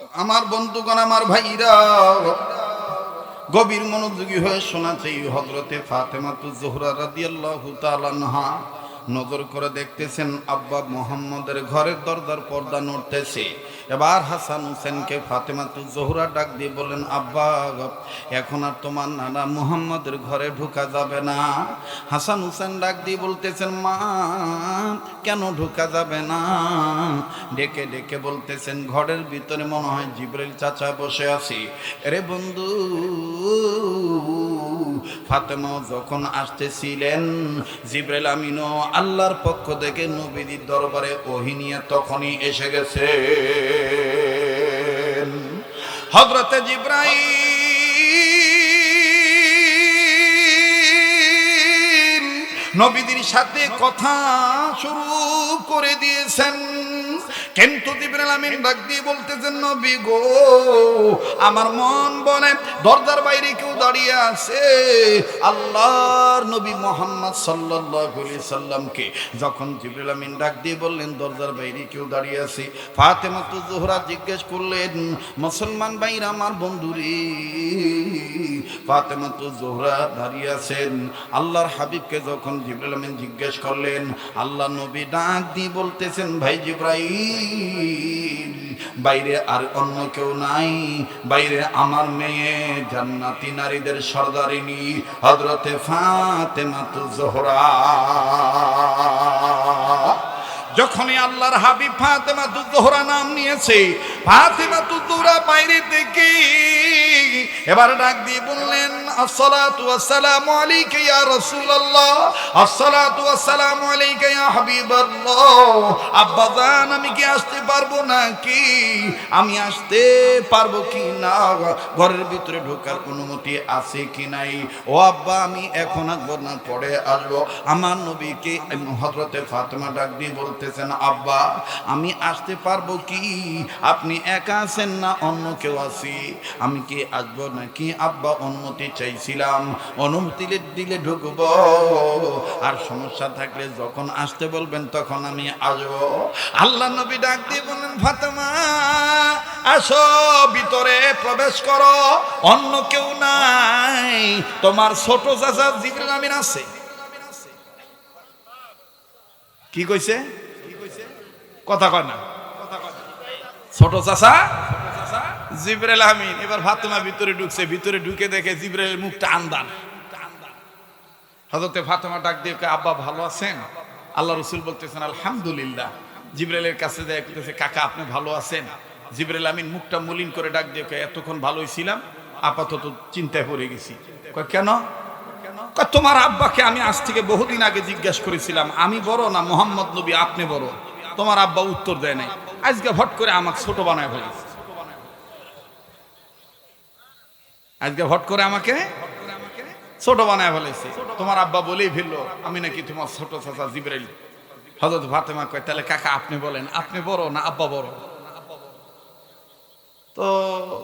আমার বন্ধুগণ, আমার ভাইরা, গভীর মনোযোগী হয়ে শোনাচ্ছে হজরতে ফাতেমাতু জোহরা রাদিয়াল্লাহু তাআলাহা নজর করে দেখতেছেন আব্বা মোহাম্মদের ঘরের দরদার পর্দা নড়তেছে। এবার হাসান হোসেনকে ফাতেমাতু জোহরা ডাক দিয়ে বলেন আব্বা এখন আর তোমার নানা মুহাম্মদের ঘরে ঢুকা যাবে না। হাসান হোসেন ডাক দিয়ে বলতেছেন, মা, কেন ঢুকা যাবে না? ডেকে ডেকে বলতেছেন, ঘরের ভিতরে মনে হয় জিব্রাইল চাচা বসে আছি। আরে বন্ধু, ফাতেমাও যখন আসতেছিলেন জিব্রাইল আমিনও আল্লাহর পক্ষ থেকে নবীদের দরবারে ওহিনিয়া তখনই এসে গেছে। হজরতে জিব্রাইল নবীদের সাথে কথা শুরু করে দিয়েছেন। কিন্তু জিবরাইল ডাক দিয়ে বলতেছেন, নবী গো, আমার মন বলে দরজার বাইরে কেউ দাঁড়িয়ে আছে? আল্লাহর নবী মোহাম্মদ সাল্লাল্লাহু সাল্লামকে যখন জিবরাইল আমিন ডাক দিয়ে বললেন, দরজার বাইরে কেউ দাঁড়িয়ে আছে? ফাতেমা তো জোহরা জিজ্ঞেস করলেন, মুসলমান ভাইরা, আমার বন্ধুরে? ফাতেমা তো জোহরা দাঁড়িয়ে আছেন। আল্লাহর হাবিবকে যখন জিবরাইল আমিন জিজ্ঞেস করলেন, আল্লাহ নবী ডাক দিয়ে বলতেছেন, ভাই জিব্রাইল, বাইরে আর অন্য কেউ নাই, বাইরে আমার মেয়ে জান্নাতি নারীদের সর্দারিনী হজরতে ফাতেমা তো জোহরা। যখনই আল্লাহর হাবিব ফাতেমা জোহরা নাম নিয়েছে, ফাতেমা জোহরা বাইরে থেকে, এবার ডাক দিয়ে বললেন আমি আসতে পারব কি না? ঘরের ভিতরে ঢোকার অনুমতি আছে কি নাই? ও আব্বা, আমি এখন আসব না পরে আসব। আমার নবীকে হজরতে ফাতেমা ডাক দিয়ে বলতেছেন, আব্বা, আমি আসতে পারব কি? আপনি একা আছেন না? অন্য কেউ আছি? আমি কি আসব নাকি? আব্বা অনুমতি চাইছিলাম অনুমতি দিলে ঢুকবো। আর সমস্যা থাকলে যখন আসতে বলবেন তখন আমি আসব। আল্লাহ নবী ডাক দিয়ে বললেন, ফাতেমা, আসো, ভিতরে প্রবেশ করো। অন্য কেউ নাই। তোমার ছোট চাচা জিবরিল আমিন আছে। কি কইছে? কথা কয় না। ছোট চাচা? জিব্রাইল আমিন। এবার ফাতেমা ভিতরে ঢুকছে, ভিতরে ঢুকে দেখে জিব্রাইলের মুখটা আন্দান। হজরতে ফাতেমা ডাক দিয়ে আব্বা, ভালো আছেন? আল্লাহ রসুল বলতেছেন, আলহামদুলিল্লাহ। জিব্রাইলের কাছে যায় দেখতেছে কাকা, আপনি ভালো আছেন? জিব্রাইল আমিন মুখটা মলিন করে ডাক দিয়ে এতক্ষণ ভালোই ছিলাম, আপাতত চিন্তায় পড়ে গেছি। কেন? তোমার আব্বাকে আমি আজ থেকে বহুদিন আগে জিজ্ঞাসা করেছিলাম, আমি বড় না মোহাম্মদ নবী, আপনি বড়? তোমার আব্বা উত্তর দেয় নাই। আজকে হট করে আমাকে ছোট বানায় ফেলেছে। আজকে হট করে আমাকে? ছোট বানায় ফেলেছে। তোমার আব্বা বলেই ফেলল, আমি নাকি তোমার ছোট চাচা জিব্রাইল। হজরত ফাতেমা কয়, তাহলে কাকা আপনি বলেন, আপনি বড় না আব্বা বড়? তো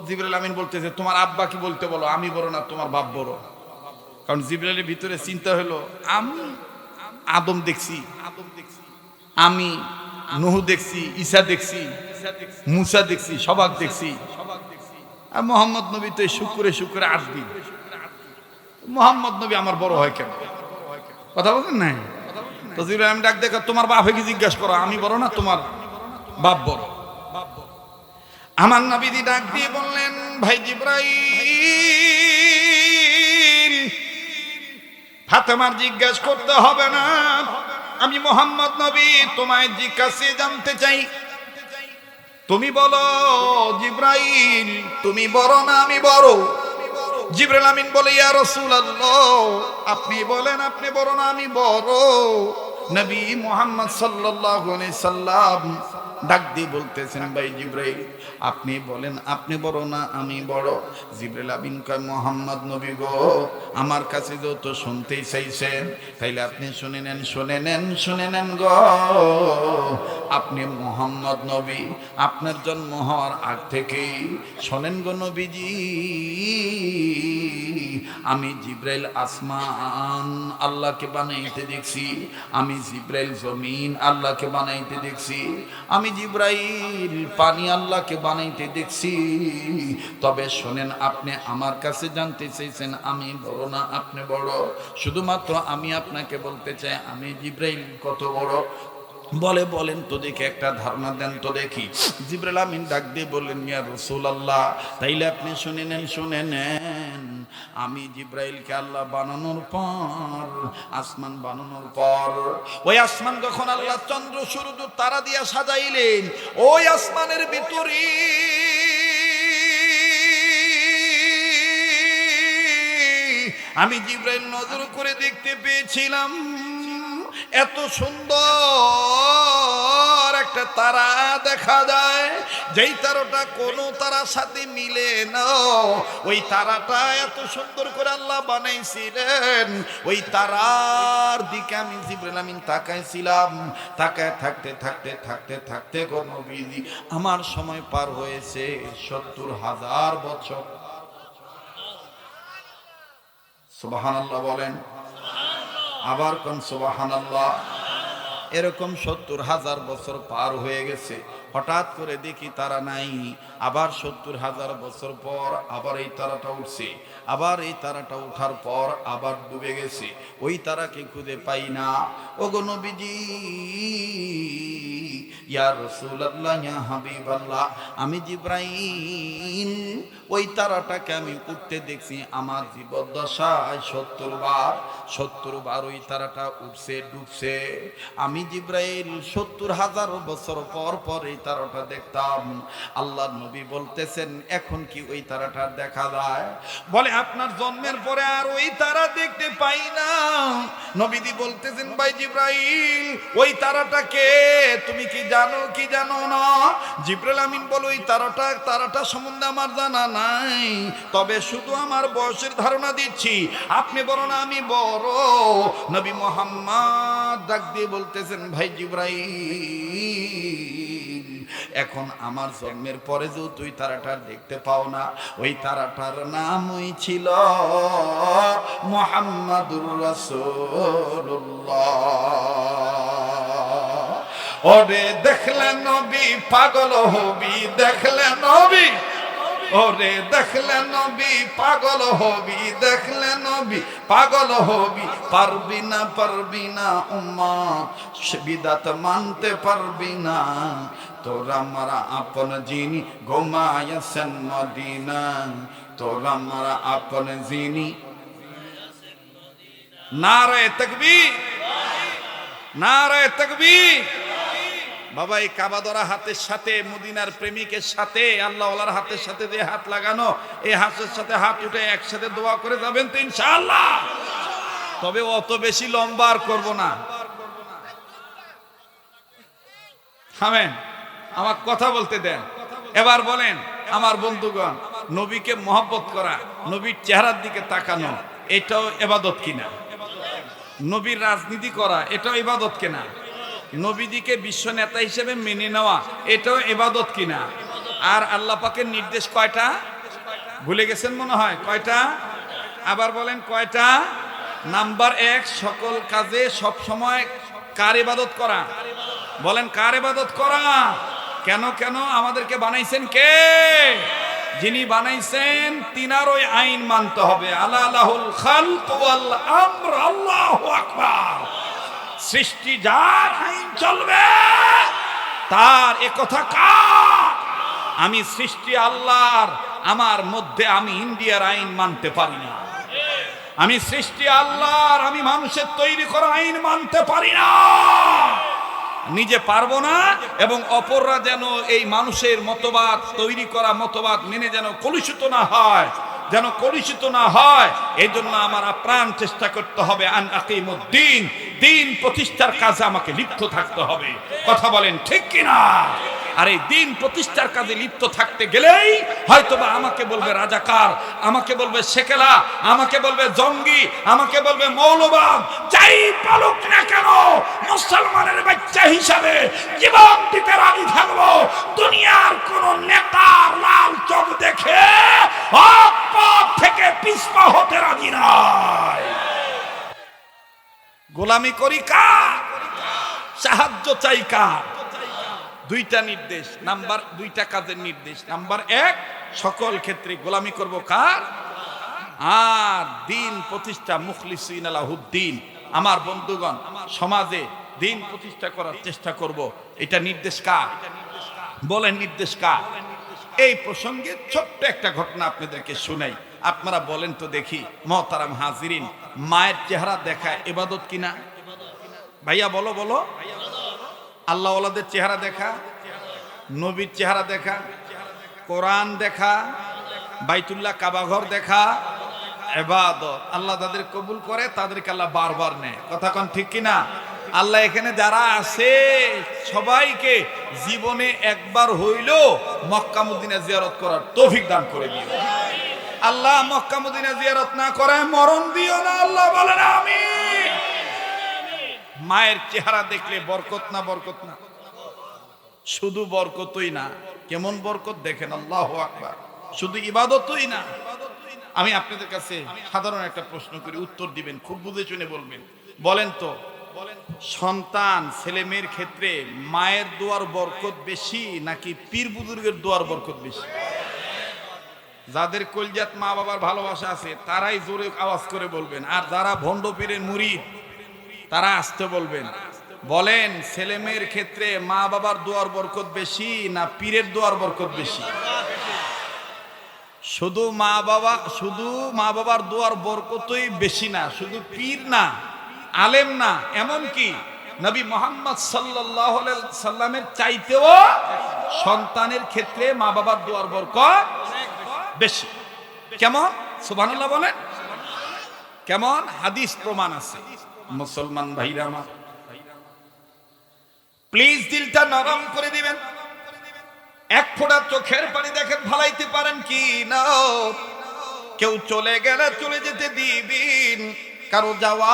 জিব্রাইল আমিন বলতেছে, তোমার আব্বা কি বলতে বলো? আমি বড় না তোমার বাপ বড়? কারণ জিব্রাইলের ভিতরে চিন্তা হলো, আমি আদম দেখছি, আমি নহু দেখছি, ঈসা দেখছি, মুসা দেখছি, সবাক দেখছি। আর মোহাম্মদ নবী তো এই শুক্রে শুক্রে আট দিন। মোহাম্মদ নবী আমার বড় হয় কেন? কথা বলছেন নাই? তো আমি ডাক দেখো তোমার বাপে কি জিজ্ঞাসা করো, আমি বড় না তোমার বাপ বড়? আমার নবীদি ডাক দিয়ে বললেন, ভাই জিব্রাইল, ফাতেমার জিজ্ঞাসা করতে হবে না। আমি মোহাম্মদ নবী, তোমায় জিজ্ঞাসা জানতে চাই। তুমি বলো, জিব্রাইল, তুমি বড় না আমি বড়। জিব্রাইল আমিন বলে, ইয়া রাসূলুল্লাহ, আপনি বলেন, আপনি বড় না আমি বড়। নবী মোহাম্মদ সাল্লাল্লাহু আলাইহি সাল্লাম ডাক দিয়ে বলতেছেন, ভাই জিব্রাইল, আপনি বলেন, আপনি বড় না আমি বড়? জিব্রাইল আমিন কয়, মোহাম্মদ নবী গো, আমার কাছে যত শুনতেই চাইছেন, তাইলে আপনি শুনে নেন শুনে নেন শুনে নেন গো। আপনি মোহাম্মদ নবী, আপনার জন্ম হওয়ার আগ থেকেই শোনেন গো নবীজি। আমি জিব্রাইল আসমান আল্লাহকে বানাইতে দেখছি, আমি জিব্রাইল জমিন আল্লাহকে বানাইতে দেখছি, আমি জিব্রাইল পানি আল্লাহকে বানাইতে দেখছি। তবে শোনেন, আপনি আমার কাছে জানতে চাইছেন, আমি বড় না আপনি বড়? শুধুমাত্র আমি আপনাকে বলতে চাই, আমি জিব্রাইল কত বড়? বলে, বলেন তো দেখি, একটা ধারণা দেন তো দেখি। জিব্রাইল আমিন ডাক দিয়ে বললেন, ইয়া রাসূলুল্লাহ, তাইলে আপনি শুনে নেন শুনে নেন। আমি জিব্রাইলকে আল্লাহ বানানোর পর, আসমান বানানোর পর, ওই আসমান যখন আল্লাহ চন্দ্র, সূর্য, তারা দিয়া সাজাইলেন, ওই আসমানের ভিতরে আমি জিব্রাইল নজর করে দেখতে পেয়েছিলাম। এত সুন্দর একটা তারা দেখা যায়। যেই তারাটা কোনো তারার সাথে মিলে না। ওই তারাটা এত সুন্দর করে আল্লাহ বানাইছিলেন। ওই তারার দিকে আমি জিব্রাইল আমিন তাকাইছিলাম। তাকায় থাকতে থাকতে থাকতে থাকতে কোনো বিধি আমার সময় পার হয়েছে সত্তর হাজার বছর। সুবাহান আল্লাহ বলেন। আবার কোন সুবাহান আল্লাহ এরকম সত্তর হাজার বছর পার হয়ে গেছে। হঠাৎ করে দেখি তারা নাই। আবার সত্তর হাজার বছর পর আবার এই তারাটা উঠছে। আবার এই তারাটা উঠার পর আবার ডুবে গেছে। ওই তারাকে খুঁজে পাই না। ও নবীজি, ইয়া ইয়া আমি জিব্রাইল, ওই তারাটাকে আমি উঠতে দেখছি। আমার জীবদ্দশায় সত্তর বার সত্তর বার ওই তারাটা উঠছে, ডুবছে। আমি জিব্রাইল সত্তর হাজার বছর পর পর এই তারাটা দেখতাম। আল্লাহ নবী বলতেছেন, এখন কি ওই তারাটা দেখা যায়? বলে, আপনার জন্মের পরে আর ওই তারা দেখতে পাই না। নবীদি বলতেছেন, ভাই জিব্রাইল, ওই তারাটাকে তুমি কি জানো কি জানো না? জিব্রাইল আমিন বলো, ওই তারাটা তারাটা সম্বন্ধে আমার জানা নাই। তবে শুধু আমার বয়সের ধারণা দিচ্ছি। আপনি বড় না আমি বড়। নবী মোহাম্মদ ডাক দিয়ে বলতেছেন, ভাই জিব্রাইল এখন আমার জন্মের পরে যে তুই তারাটা দেখতে পাও না, ওই তারাটার নামই ছিল মোহাম্মদুর রাসূলুল্লাহ। ওরে দেখলে নবী পাগল হবি, দেখলে নবী। ওরে দেখলে নবী পাগল হবি, দেখলে নবী পাগল হবি। পারবি না পারবি না উম্মা বিদাত মানতে পারবি না। তোরা মারা আপন যিনি ঘুমায়াছেন মদিনা। তোরা মারা আপন যিনি নারায় তকবীর। নারায় তকবীর। বাবা, এই কাবাদরা হাতের সাথে, মদিনার প্রেমিকের সাথে, আল্লাহ ওলার হাতের সাথে যে হাত লাগানো এই হাতের সাথে হাত উঠে একসাথে দোয়া করে যাবেন তো ইনশাআল্লাহ। তবে অত বেশি লম্বা আর করব না। থামেন আমার কথা বলতে দেন। এবার বলেন, আমার বন্ধুগণ, নবীকে মহব্বত করা, নবীর চেহারার দিকে তাকানো, এটাও এবাদত কিনা? নবীর রাজনীতি করা, এটাও ইবাদত কিনা? নবীদিকে বিশ্ব নেতা হিসেবে মেনে নেওয়া, এটাও এবাদত কিনা? আর আল্লাহ পাকের নির্দেশ কয়টা? ভুলে গেছেন মনে হয়? কয়টা? আবার বলেন, কয়টা? নাম্বার এক, সকল কাজে সব সময় কার ইবাদত করা? বলেন, কার ইবাদত করা? কেন কেন? আমাদেরকে বানাইছেন কে? যিনি বানাইছেন, তিনার ওই আইন মানতে হবে। আল্লাহ আকবার। সৃষ্টি যার আইন চলবে, তার এ কথা কার? আমি সৃষ্টি আল্লাহর, আমার মধ্যে আমি ইন্ডিয়ার আইন মানতে পারি না। আমি সৃষ্টি আল্লাহর, আমি মানুষের তৈরি করা আইন মানতে পারি না। নিজে পারব না এবং অপররা যেন এই মানুষের মতবাদ, তৈরি করা মতবাদ মেনে যেন কলুষিত না হয়, যেন কলুষিত না হয় এই জন্য আমার প্রাণ চেষ্টা করতে হবে আন আকিমুদ্দিন। দিন প্রতিষ্ঠার কাজে আমাকে লিপ্ত থাকতে হবে। কথা বলেন ঠিক কিনা? আর এই দিন প্রতিষ্ঠার কাজে লিপ্ত থাকতে গেলেই হয়তোবা আমাকে বলবে রাজাকার, আমাকে বলবে সেকেলা, আমাকে বলবে জঙ্গি, আমাকে বলবে মৌলবাদ। যাই পালুক না কেন, মুসলমানের বাচ্চা হিসাবে জীবন দিতে রাজি থাকব। দুনিয়ার কোন নেতার লাল চোখ দেখে থেকে পিছপা হতে রাজি নাই। গোলামি করি কার? সাহায্য চাই কার? দুইটা নির্দেশ, নাম্বার দুইটা কাজের নির্দেশ। নাম্বার এক, সকল ক্ষেত্রে গোলামি করব কার? আর দিন প্রতিষ্ঠা মুখলিসিন আলাহুদ্দিন। আমার বন্ধুগণ, সমাজে দিন প্রতিষ্ঠা করার চেষ্টা করব। এটা নির্দেশ কার? বলেন নির্দেশ কার? এই প্রসঙ্গে ছোট্ট একটা ঘটনা আপনাদেরকে শুনাই। আপনারা বলেন তো দেখি, মহতারাম হাজিরিন, মায়ের চেহারা দেখা এবাদত কিনা? ভাইয়া বলো বলো। আল্লাহ ওলাদের চেহারা দেখা, নবীর চেহারা দেখা, কোরআন দেখা, বাইতুল্লাহ কাবাঘর দেখা, এবাদত। আল্লাহ তাদের কবুল করে, তাদেরকে আল্লাহ বারবার নেয়। কথা কোন ঠিক কিনা? আল্লাহ এখানে যারা আছে, সবাইকে জীবনে একবার হইল মক্কামুদ্দিনে জিয়ারত করার তৌফিক দান করে দিও। আল্লাহ মক্কামুদ্দিনে জিয়ারত না করে মরণ দিও না, আল্লাহ বলেন আমি মায়ের চেহারা দেখলে বরকত না বরকত না। শুধু বরকতই না, কেমন বরকত দেখেন? আল্লাহ আকবার। শুধু ইবাদতই না। আমি আপনাদের কাছে সাধারণ একটা প্রশ্ন করি, উত্তর দিবেন, খুব বুঝে শুনে বলবেন। বলেন তো, সন্তান ছেলে মেয়ের ক্ষেত্রে মায়ের দোয়ার বরকত বেশি নাকি পীর বুজুর্গের দোয়ার বরকত বেশি? যাদের কলজাত মা বাবার ভালোবাসা আছে, তারাই জোরে আওয়াজ করে বলবেন। আর যারা ভণ্ড পীরের মুড়ি তারা আসতে বলবেন। বলেন ছেলে মেয়ের ক্ষেত্রে মা বাবার দোয়ার বরকত বেশি না পীরের দোয়ার বরকত বেশি? শুধু মা বাবা, শুধু মা বাবার দোয়ার বরকতই বেশি না, শুধু পীর না, আলেম না, এমন কি? নবী মোহাম্মদ সাল্লাহ সাল্লামের চাইতেও সন্তানের ক্ষেত্রে মা বাবার দোয়ার বরকত বেশি। কেমন? সুবহানাল্লাহ বলেন। কেমন? হাদিস প্রমাণ আছে। মুসলমান ভাইরা আমার। প্লিজ দিলটা নরম করে দিবেন। এক ফোঁটা চোখের পানি দেখেন, ভালাইতে পারেন কি না? কেউ চলে গেলে চলে যেতে দিবিন। কারও যাওয়া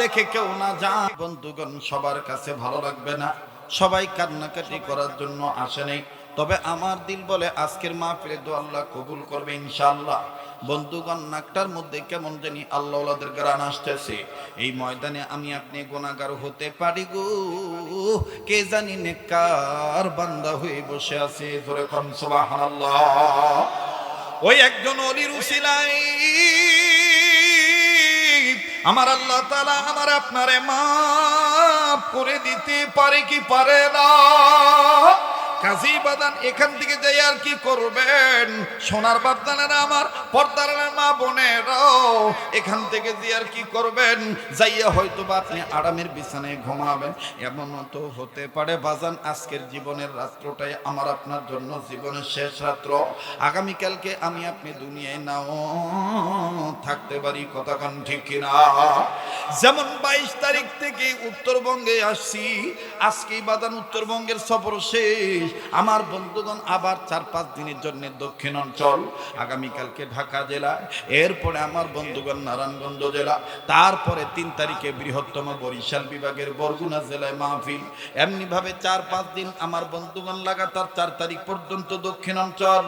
দেখে কেউ না যা বন্ধুগণ, সবার কাছে ভালো লাগবে না। সবাই কান্নাকাটি করার জন্য আসেনি তবে আমার দিল বলে, আজকের মাহফিলে দো আল্লাহ কবুল করবে ইনশাআল্লাহ। বন্ধুগণ, নাকটার মধ্যে কেমন জানি আল্লাহ ওলাদের আসতেছে। এই ময়দানে আমি আপনি গোনাগার হতে পারি গো। কে জানি নেকার বান্দা হয়ে বসে আছে ধরে ওই একজন অলির উসিলাই আমার আল্লাহ তালা আমার আপনারে মাফ করে দিতে পারে কি পারে না? কাজী বাদান, এখান থেকে যাই আর কি করবেন? সোনার বাপদানেরা আমার, পর্দার মা বোনেরাও, এখান থেকে যে আর কি করবেন? যাইয়া হয়তো বা আপনি আরামের বিছানায় ঘুমাবেন। এমন তো হতে পারে বাজান, আজকের জীবনের রাত্রটাই আমার আপনার জন্য জীবনের শেষ রাত্র। আগামীকালকে আমি আপনি দুনিয়ায় নাও, থাকতে পারি কথা কান ঠিক কিনা? যেমন বাইশ তারিখ থেকে উত্তরবঙ্গে আসছি, আজকেই বাদান উত্তরবঙ্গের সফর শেষ। আমার বন্ধুগণ আবার চার, পাঁচ দিনের জন্য দক্ষিণ অঞ্চল, আগামীকালকে ঢাকা জেলা, এরপরে আমার বন্ধুগণ নারায়ণগঞ্জ জেলা, তারপরে তিন তারিখে বৃহত্তম বরিশাল বিভাগের বরগুনা জেলায় মাহফিল। এমনিভাবে চার, পাঁচ দিন আমার বন্ধুগণ লাগাতার চার তারিখ পর্যন্ত দক্ষিণ অঞ্চল।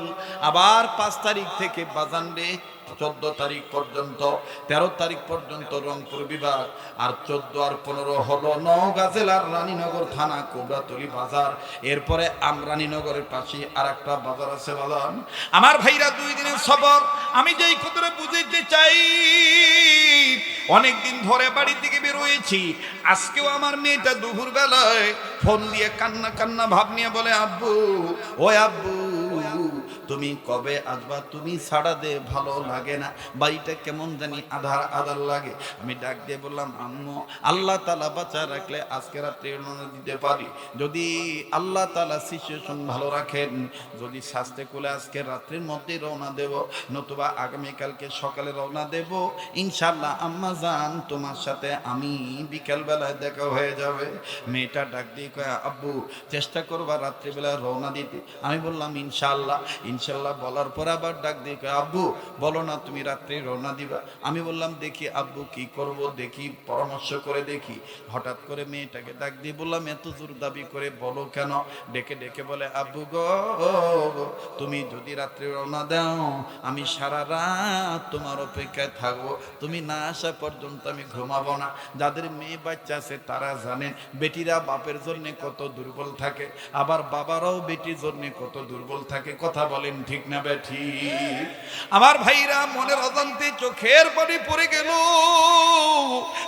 আবার পাঁচ তারিখ থেকে বাজানডে চোদ্দ তারিখ পর্যন্ত, তেরো তারিখ পর্যন্ত রংপুর বিভাগ, আর চোদ্দ আর পনেরো হলো নওগাঁ জেলার রানীনগর থানা, কোবরাতলি বাজার। এরপরে আম রানীনগরের পাশে আর একটা বাজার আছে বাজার আমার ভাইরা দুই দিনের সফর, আমি যেই ক্ষুদ্রে বুঝাইতে চাই, অনেকদিন ধরে বাড়ি থেকে বেরোয়েছি, আজকেও আমার মেয়েটা দুপুর বেলায় ফোন দিয়ে কান্না কান্না ভাব নিয়ে বলে, আব্বু, ও আব্বু তুমি কবে আসবা, তুমি ছাড়া দে ভালো লাগে না। বাড়িটা কেমন জানি আধার আধার লাগে। আমি ডাক দিয়ে বললাম, আম্মু, আল্লাহ তালা বাঁচা রাখলে আজকে রাত্রে দিতে পারি। যদি আল্লাহ তালা সিচুয়েশন ভালো রাখেন, যদি স্বাস্থ্য কুলে আজকে রাত্রির মধ্যে রওনা দেব, নতুবা আগামীকালকে সকালে রওনা দেব ইনশাল্লাহ আম্মা জান তোমার সাথে আমি বিকেলবেলায় দেখা হয়ে যাবে। মেয়েটা ডাক দিয়ে কয়, আব্বু, চেষ্টা করবা রাত্রিবেলা রওনা দিতে। আমি বললাম ইনশাল্লাহ ইনশাল্লাহ বলার পর আবার ডাক দিয়ে আব্বু, বলো না তুমি রাত্রে রওনা দিবা। আমি বললাম, দেখি আব্বু কি করব, দেখি পরামর্শ করে দেখি। হঠাৎ করে মেয়েটাকে ডাক দিয়ে বললাম, এত জোর দাবি করে বলো কেন? ডেকে ডেকে বলে, আব্বু গো, তুমি যদি রাত্রে রওনা দাও, আমি সারা রাত তোমার অপেক্ষায় থাকব। তুমি না আসা পর্যন্ত আমি ঘুমাবো না। যাদের মেয়ে বাচ্চা আছে তারা জানেন বেটিরা বাপের জন্য কত দুর্বল থাকে, আবার বাবারাও বেটির জন্য কত দুর্বল থাকে। কথা বলেন, ঠিক না বেঠি আমার ভাইরা মনের অজান্তে চোখের পানি পড়ে গেল।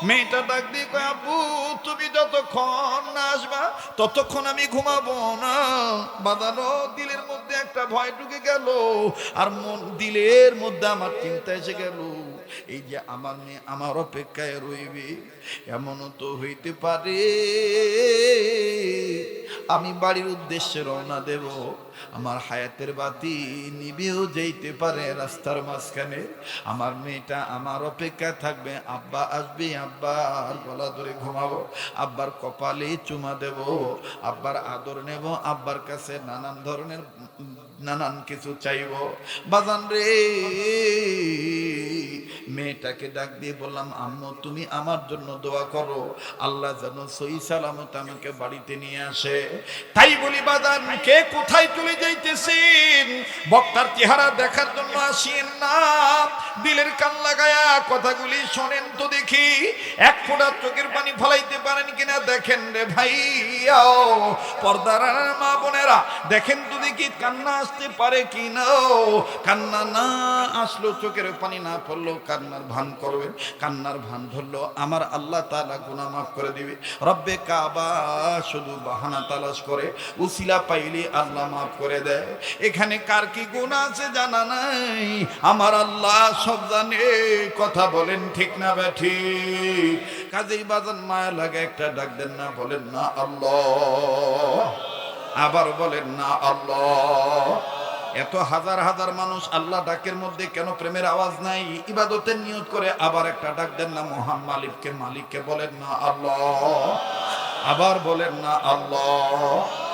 মেয়েটা ডাক দিয়ে আব্বু, তুমি যতক্ষণ না আসবা, ততক্ষণ আমি ঘুমাবো না। বাঁধানো দিলের মধ্যে একটা ভয় ঢুকে গেল, আর মন দিলের মধ্যে আমার চিন্তা এসে গেল। এই যে আমার মেয়ে আমার অপেক্ষায় রইবে, এমনও তো হইতে পারে। আমি বাড়ির উদ্দেশ্যে রওনা দেব। আমার হায়াতের বাতি নিবেও যেতে পারে রাস্তার মাঝখানে। আমার মেয়েটা আমার অপেক্ষা থাকবে। আব্বা আসবে আব্বার গলা ধরে ঘুমাবো। আব্বার কপালে চুমা দেব, আব্বার আদর নেব, আব্বার কাছে নানান ধরনের নানান কিছু চাইব। বাজান রে, মেয়েটাকে ডাক দিয়ে বললাম, আম্মু, তুমি আমার জন্য দোয়া করো। আল্লাহ যেন সই সালামত আমাকে বাড়িতে নিয়ে আসে। তাই বলি, বাজান, কে কোথায় চলে যাইতেছেন? বক্তার চেহারা দেখার জন্য আসেন না। দিলের কান লাগায়া কথাগুলি শোনেন তো দেখি। এক ফোঁটা চোখের পানি ফলাইতে পারেন কিনা দেখেন রে ভাইয়া পর্দার মা বোনেরা, দেখেন তো দেখি কান্না আসতে পারে কি না? কান্না না আসলো চোখের পানি না পড়ল কান্নার ভান করবেন কান্নার ভান ধরলো আমার আল্লাহ তালা গুনাহ মাফ করে দিবে। রব্বে কাবা শুধু বাহানা তালাশ করে, উসিলা পাইলে আল্লাহ মাফ করে দেয়। এখানে কার কি গুণা আছে জানা নাই? আমার আল্লাহ সব জানে, কথা বলেন ঠিক না ব্যাঠি কাজেই বাজান মায়া লাগে একটা ডাক দেন না, বলেন না আল্লাহ। আবার বলেন, না আল্লাহ। এত হাজার হাজার মানুষ আল্লাহ ডাকের মধ্যে কেন প্রেমের আওয়াজ নাই? ইবাদতের নিয়ত করে আবার একটা ডাক দেন না, মহান মালিককে মালিককে বলেন না আল্লাহ। আবার বলেন, না আল্লাহ।